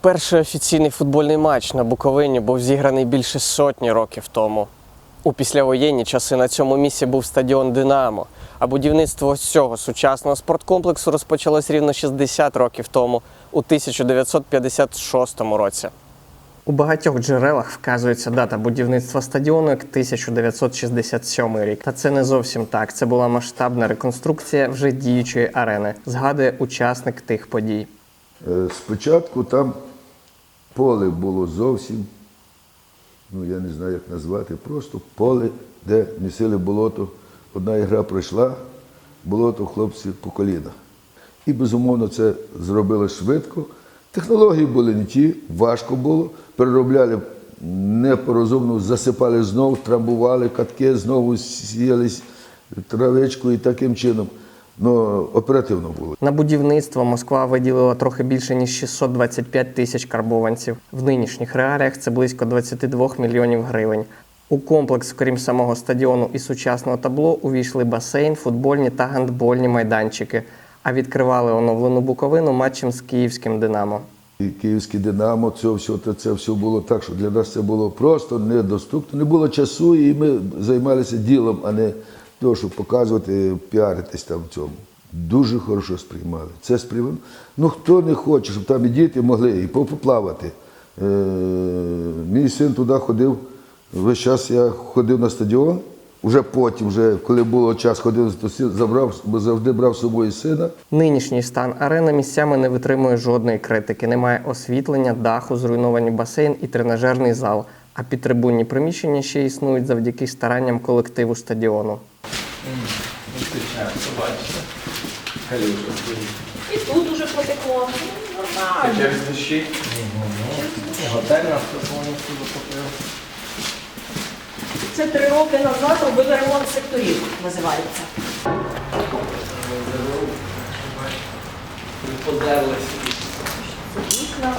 Перший офіційний футбольний матч на Буковині був зіграний більше сотні років тому. У післявоєнні часи на цьому місці був стадіон Динамо, а будівництво цього сучасного спорткомплексу розпочалось рівно 60 років тому, у 1956 році. У багатьох джерелах вказується дата будівництва стадіону як 1967 рік. Та це не зовсім так. Це була масштабна реконструкція вже діючої арени, згадує учасник тих подій. Е, Спочатку там поле було зовсім, ну я не знаю, як назвати, просто поле, де місили болото. Одна ігра пройшла, болото хлопці по коліна. І безумовно це зробили швидко. Технології були не ті, важко було. Переробляли непорозумно, засипали знову, трамбували катки, знову сіяли травичку і таким чином. Ну, оперативно було. На будівництво Москва виділила трохи більше ніж 625 тисяч карбованців. В нинішніх реаліях це близько 22 мільйонів гривень. У комплекс, крім самого стадіону і сучасного табло, увійшли басейн, футбольні та гандбольні майданчики. А відкривали оновлену буковину матчем з київським Динамо. І Київське Динамо, це все, це все було так, що для нас це було просто недоступно. Не було часу, і ми займалися ділом, а не того, щоб показувати, піаритись там в цьому. Дуже хорошо сприймали. Це сприймали. Ну хто не хоче, щоб там і діти могли і поплавати. Е, мій син туди ходив. Весь час я ходив на стадіон. Вже потім, вже коли було час ходив, забрав, бо завжди брав з собою сина. Нинішній стан арени місцями не витримує жодної критики. Немає освітлення, даху, зруйновані басейн і тренажерний зал. А підтрибунні приміщення ще існують завдяки старанням колективу стадіону. І тут уже потекло. Нормально. Через дощі? Готель нас повністю затопив. Це три роки назад робили ремонт секторів, називається. Подерлися. Це вікна.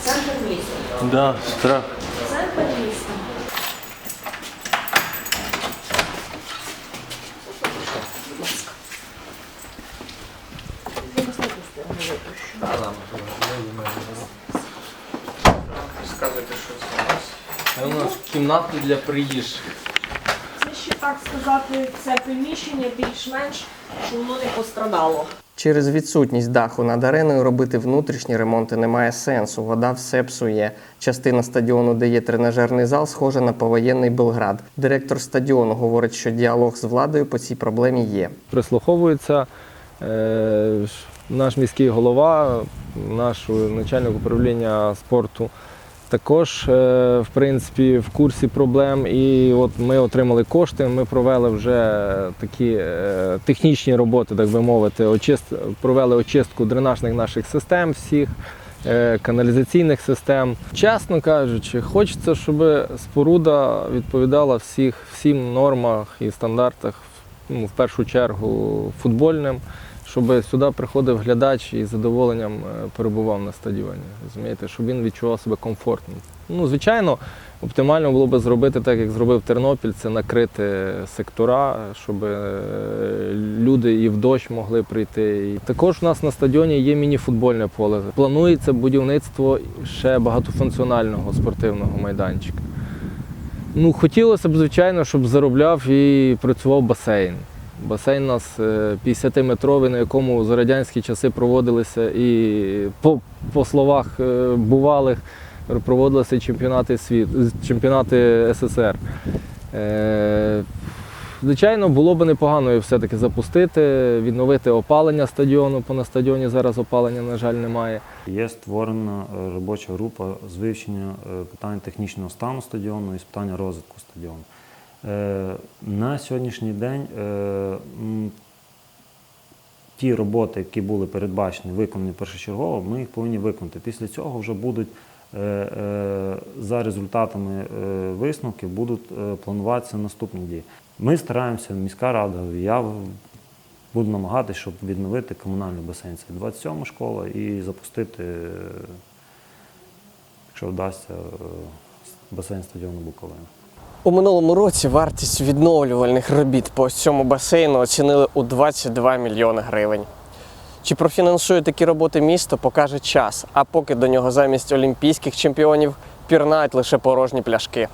Це центр міста. Да, страх. Центр міста. Розказуйте, що це у нас. Це у нас кімнати для приїжджих. Це ще так сказати, це приміщення більш-менш, що воно не пострадало. Через відсутність даху над ареною робити внутрішні ремонти немає сенсу. Вода все псує. Частина стадіону, де є тренажерний зал, схожа на повоєнний Белград. Директор стадіону говорить, що діалог з владою по цій проблемі є. прислуховуються. Е, Наш міський голова, наш начальник управління спорту також, е, в принципі, в курсі проблем. І от ми отримали кошти. Ми провели вже такі е, технічні роботи, так би мовити, очист, провели очистку дренажних наших систем всіх. е, Каналізаційних систем. Чесно кажучи, хочеться, щоб споруда відповідала всіх, всім нормах і стандартах, ну, в першу чергу футбольним, щоб сюди приходив глядач і з задоволенням е, перебував на стадіоні. Розумієте, щоб він відчував себе комфортно. Ну, звичайно, оптимально було би зробити так, як зробив Тернопіль, це накрити сектора, щоб е, люди і в дощ могли прийти. Також у нас на стадіоні є міні-футбольне поле. Планується будівництво ще багатофункціонального спортивного майданчика. Ну, хотілося б, звичайно, щоб заробляв і працював басейн. Басейн у нас е, 50-метровий, на якому за радянські часи проводилися і по, по словах е, бувалих проводилися чемпіонати світ, чемпіонати СССР. Е, Звичайно, було б непогано його все-таки запустити, відновити опалення стадіону, бо на стадіоні зараз опалення, на жаль, немає. Є створена е, робоча група з вивчення е, питань технічного стану стадіону і з питання розвитку стадіону. Е, На сьогоднішній день е, ті роботи, які були передбачені, виконані першочергово, ми їх повинні виконати. Після цього вже будуть е, за результатами висновків будуть плануватися наступні дії. Ми стараємося, міська рада, я буду намагатися, щоб відновити комунальний басейн. Це 27 школа і запустити, якщо вдасться, басейн стадіону Буковина. У минулому році вартість відновлювальних робіт по цьому басейну оцінили у 22 мільйони гривень. Чи профінансує такі роботи місто, покаже час, а поки до нього замість олімпійських чемпіонів пірнають лише порожні пляшки.